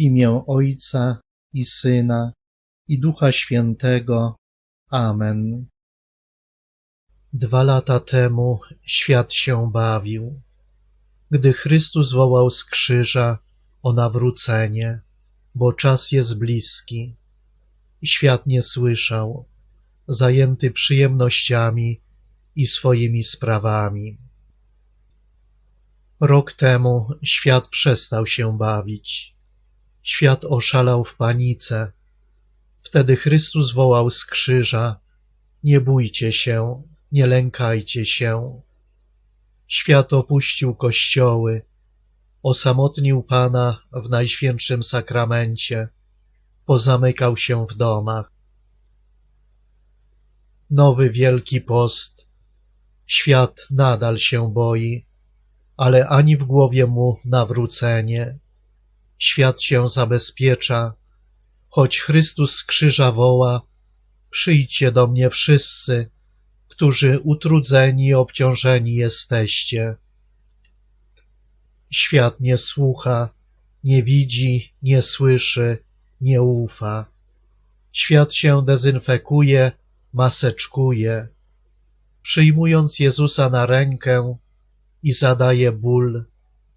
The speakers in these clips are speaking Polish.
imię Ojca i Syna i Ducha Świętego. Amen. Dwa lata temu świat się bawił, gdy Chrystus wołał z krzyża o nawrócenie, bo czas jest bliski. Świat nie słyszał, zajęty przyjemnościami i swoimi sprawami. Rok temu świat przestał się bawić. Świat oszalał w panice. Wtedy Chrystus wołał z krzyża: Nie bójcie się, nie lękajcie się. Świat opuścił kościoły, osamotnił Pana w najświętszym sakramencie, pozamykał się w domach. Nowy Wielki Post. Świat nadal się boi, ale ani w głowie mu nawrócenie. Świat się zabezpiecza, choć Chrystus z krzyża woła: Przyjdźcie do mnie wszyscy, którzy utrudzeni i obciążeni jesteście. Świat nie słucha, nie widzi, nie słyszy, nie ufa. Świat się dezynfekuje, maseczkuje. Przyjmując Jezusa na rękę i zadaje ból,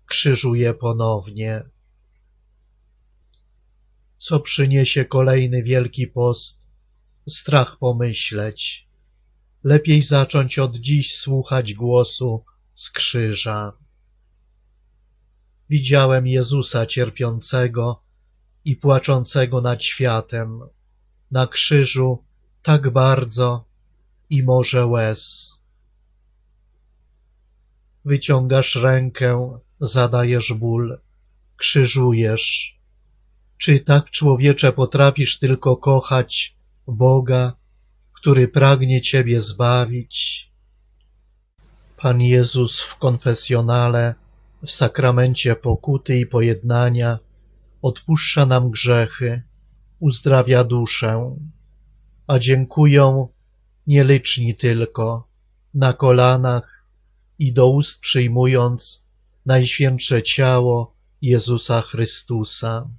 krzyżuje ponownie. Co przyniesie kolejny Wielki Post? Strach pomyśleć. Lepiej zacząć od dziś słuchać głosu z krzyża. Widziałem Jezusa cierpiącego i płaczącego nad światem, na krzyżu tak bardzo i morze łez. Wyciągasz rękę, zadajesz ból, krzyżujesz. Czy tak, człowiecze, potrafisz tylko kochać Boga, który pragnie Ciebie zbawić? Pan Jezus w konfesjonale, w sakramencie pokuty i pojednania odpuszcza nam grzechy, uzdrawia duszę, a dziękują nieliczni tylko, na kolanach i do ust przyjmując najświętsze ciało Jezusa Chrystusa.